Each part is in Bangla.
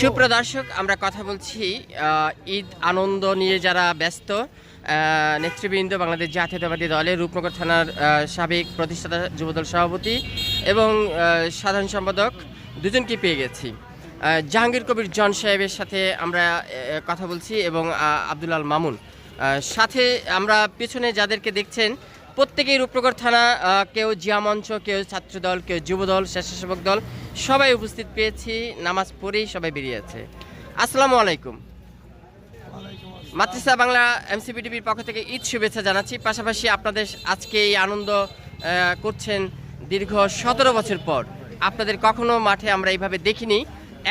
সুপ্রদর্শক, আমরা কথা বলছি ঈদ আনন্দ নিয়ে যারা ব্যস্ত নেতৃবৃন্দ, বাংলাদেশ জাতীয়তাবাদী দলের রূপনগর থানার সাবেক প্রতিষ্ঠাতা, যুবদল সভাপতি এবং সাধারণ সম্পাদক দুজনকে পেয়ে গেছি। জাহাঙ্গীর কবির জন সাহেবের সাথে আমরা কথা বলছি এবং আব্দুল আল মামুন। সাথে আমরা পেছনে যাদেরকে দেখছেন প্রত্যেকেই রূপনগর থানা কেউ জিয়া মঞ্চ, কেউ ছাত্রদল, কেউ যুবদল, স্বেচ্ছাসেবক দল, সবাই উপস্থিত পেয়েছি, নামাজ পড়েই সবাই বেরিয়েছে আসসালামু আলাইকুম। মাতৃসা বাংলা এমসিপিটিভির পক্ষ থেকে ঈদ শুভেচ্ছা জানাচ্ছি। পাশাপাশি আপনাদের আজকে এই আনন্দ করছেন দীর্ঘ সতেরো বছর পর। আপনাদের কখনো মাঠে আমরা এইভাবে দেখিনি।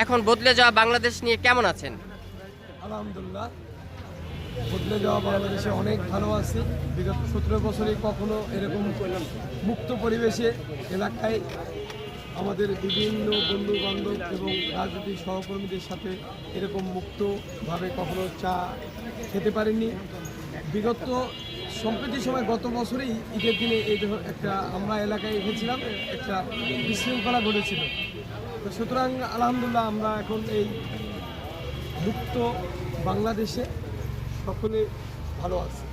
এখন বদলে যাওয়া বাংলাদেশ নিয়ে কেমন আছেন? আলহামদুলিল্লাহ। বদলে যাওয়া বাংলাদেশে অনেক ভালো আছি। বিগত সতেরো বছরে কখনো এরকম মুক্ত পরিবেশে এলাকায় আমাদের বিভিন্ন বন্ধু বান্ধব এবং রাজনৈতিক সহকর্মীদের সাথে এরকম মুক্তভাবে কখনো চা খেতে পারিনি। বিগত সম্প্রতি সময় গত বছরেই ঈদের দিনে এই একটা আমরা এলাকায় এসেছিলাম, একটা বিশৃঙ্খলা ঘটেছিল। তো সুতরাং আলহামদুলিল্লাহ আমরা এখন এই মুক্ত বাংলাদেশে সকলে ভালো আছে।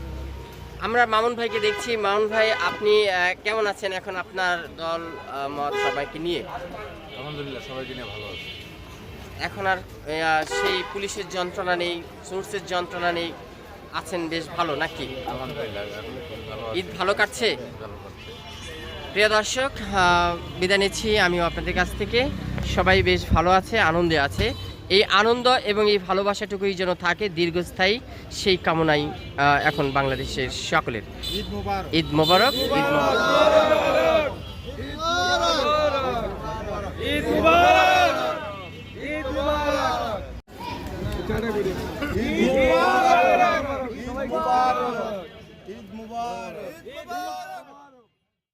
আমরা মামুন ভাইকে দেখছি। মামুন ভাই আপনি কেমন আছেন এখন আপনার দল মত সবাইকে নিয়ে? আলহামদুলিল্লাহ সবাইকে নিয়ে ভালো আছে। এখন আর সেই পুলিশের যন্ত্রণা নেই সোর্সের যন্ত্রণা নেই। আছেন বেশ ভালো নাকি? ঈদ ভালো কাটছে? প্রিয় দর্শক বিদায় নিচ্ছি আমিও আপনাদের কাছ থেকে। সবাই বেশ ভালো আছে আনন্দে আছে। এই আনন্দ এবং এই ভালোবাসাটুকুই যেন থাকে দীর্ঘস্থায়ী সেই কামনাই এখন বাংলাদেশের সকলের। ঈদ মোবারক। ঈদ মোবারক। ঈদ মোবারক। ঈদ মোবারক।